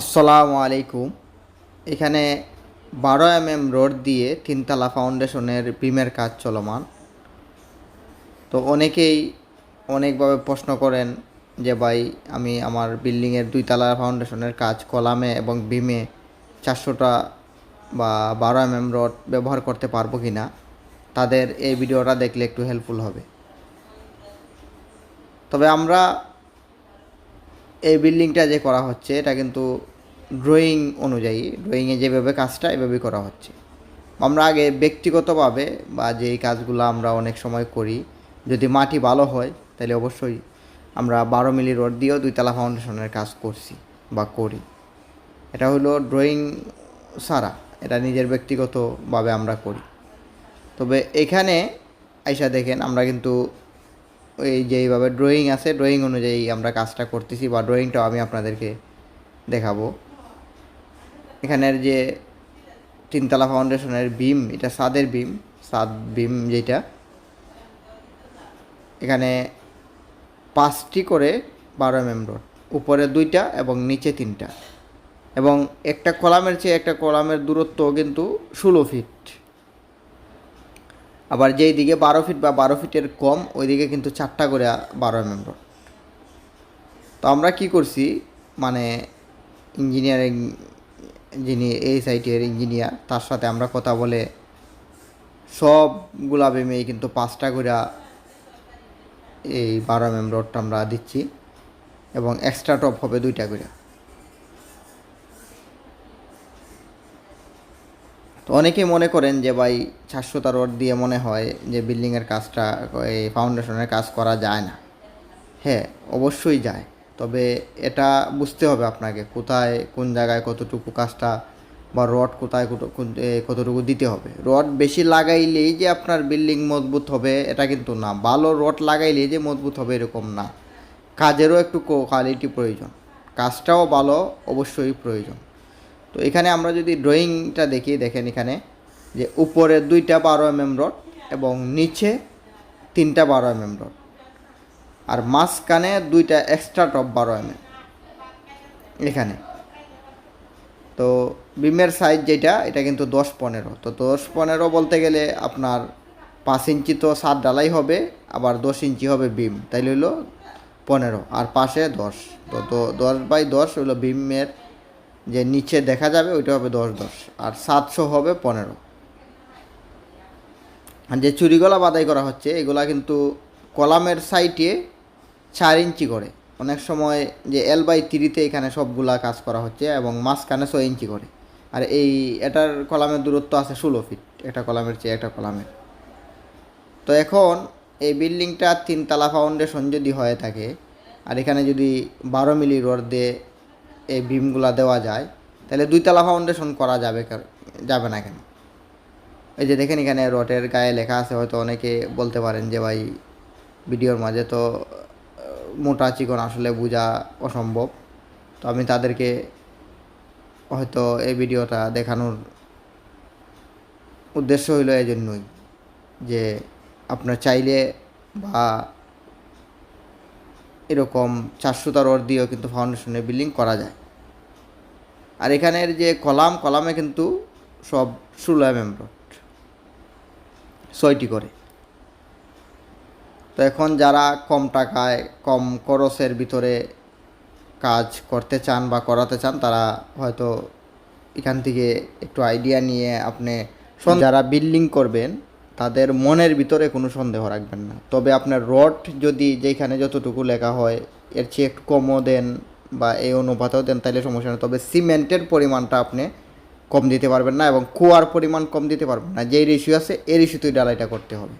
আসসালামু আলাইকুম। এখানে বারো এম এম রোড দিয়ে তিনতলা ফাউন্ডেশনের বিমের কাজ চলমান। তো অনেকেই অনেকভাবে প্রশ্ন করেন যে, ভাই, আমি আমার বিল্ডিংয়ের দুইতলা ফাউন্ডেশনের কাজ কলামে এবং বিমে চারশোটা বা বারো এম এম রড ব্যবহার করতে পারব কি না তাদের এই ভিডিওটা দেখলে একটু হেল্পফুল হবে। তবে আমরা এই বিল্ডিংটা যে করা হচ্ছে, এটা কিন্তু ড্রয়িং অনুযায়ী ড্রয়িংয়ে যেভাবে কাজটা এভাবেই করা হচ্ছে। আমরা আগে ব্যক্তিগতভাবে বা যেই কাজগুলো আমরা অনেক সময় করি, যদি মাটি ভালো হয়, তাহলে অবশ্যই আমরা বারো মিলি রড দিয়েও দুইতলা ফাউন্ডেশনের কাজ করছি বা করি। এটা হলো ড্রয়িং সারা এটা নিজের ব্যক্তিগতভাবে আমরা করি। তবে এখানে আইসা দেখেন, আমরা কিন্তু এই যেইভাবে ড্রয়িং আছে ড্রয়িং অনুযায়ী আমরা কাজটা করতেছি বা ড্রয়িংটাও আমি আপনাদেরকে দেখাবো। এখানের যে তিনতলা ফাউন্ডেশনের বিম এটা সাদের বিম সাদ বিম যেটা। এখানে পাঁচটি করে বারো এম রড উপরে দুইটা এবং নিচে তিনটা। এবং একটা কলামের চেয়ে একটা কলামের দূরত্ব কিন্তু ষোলো ফিট আবার যেই দিকে বারো ফিট বা বারো ফিটের কম, ওই দিকে কিন্তু চারটা করে বারো এম রড তো আমরা কি করছি মানে ইঞ্জিনিয়ারিং যিনি এই সাইটের ইঞ্জিনিয়ার তার সাথে আমরা কথা বলে সবগুলা বেমে কিন্তু পাঁচটা করে এই বারো এম রডটা আমরা দিচ্ছি এবং এক্সট্রা টপ হবে দুইটা করে। তো অনেকেই মনে করেন যে ভাই চারশোটা রড দিয়ে মনে হয় যে বিল্ডিংয়ের কাজটা, এই ফাউন্ডেশনের কাজ করা যায় না। হ্যাঁ অবশ্যই যায়। তবে এটা বুঝতে হবে আপনাকে, কোথায়, কোন জায়গায় কতটুকু কাজটা বা রড কোথায় কতটুকু দিতে হবে। রড বেশি লাগাইলেই যে আপনার বিল্ডিং মজবুত হবে, এটা কিন্তু না। ভালো রড লাগাইলেই যে মজবুত হবে এরকম না। কাজেরও একটু কোয়ালিটি প্রয়োজন। কাজটাও ভালো, অবশ্যই প্রয়োজন। তো এখানে আমরা যদি ড্রয়িংটা দেখি দেখেন এখানে, যে উপরে দুইটা বারো এম এম রড এবং নিচে তিনটা বারো এম এম রড আর মাঝখানে দুইটা এক্সট্রা টপ বারো এম এম এখানে। তো বিমের সাইজ যেটা, এটা কিন্তু দশ পনেরো। তো দশ পনেরো বলতে গেলে আপনার পাঁচ ইঞ্চি তো সাত ডালাই হবে, আবার দশ ইঞ্চি হবে বিম তাইলে হইল পনেরো, আর পাশে দশ। তো দশ বাই দশ হইল বিমের যে নিচে দেখা যাবে ওইটা হবে দশ দশ, আর সাতশো হবে পনেরো। আর যে চুরিগলা বাদাই করা হচ্ছে, এগুলা কিন্তু কলামের সাইটে চার ইঞ্চি করে। অনেক সময় যে এল বাই থ্রিতে এখানে সবগুলা কাজ করা হচ্ছে এবং মাঝখানে ছয় ইঞ্চি করে। আর এই, এটার কলামের দূরত্ব আছে ষোলো ফিট, একটা কলামের চেয়ে একটা কলামের। তো এখন এই বিল্ডিংটা তিনতলা ফাউন্ডেশন যদি হয়ে থাকে, আর এখানে যদি বারো মিলি রড দিয়ে এই বিমগুলা দেওয়া যায়, তাহলে দুইতলা ফাউন্ডেশন করা যাবে যাবে না কেন? এই যে দেখেন এখানে রটের গায়ে লেখা আছে, হয়তো অনেকে বলতে পারেন যে ভাই, ভিডিওর মাঝে তো মোটা চিকন আসলে বোঝা অসম্ভব। তো আমি তাদেরকে হয়তো এই ভিডিওটা দেখানোর উদ্দেশ্য হইল এই জন্যই যে আপনার চাইলে বা এরকম চারশোটা রড দিয়েও কিন্তু ফাউন্ডেশনের বিল্ডিং করা যায়। আর এখানের যে কলাম, কলামে কিন্তু সব ষোলো এম রড ছয়টি করে। তো এখন যারা কম টাকায়, কম খরচের ভিতরে কাজ করতে চান বা করাতে চান, তারা হয়তো এখান থেকে একটু আইডিয়া নিয়ে আপনি যারা বিল্ডিং করবেন তাদের মনের ভিতরে কোনো সন্দেহ রাখবেন না। তবে আপনার রড যদি যেখানে যতটুকু লেখা হয়, এর চেয়ে একটু কমও দেন বা এই অনুপাতেও দেন তাহলে সমস্যা নেই। তবে সিমেন্টের পরিমাণটা আপনি কম দিতে পারবেন না এবং কুয়ার পরিমাণ কম দিতে পারবেন না। যেই রেশিও আছে, এই রেশিওতেই ডালাইটা করতে হবে।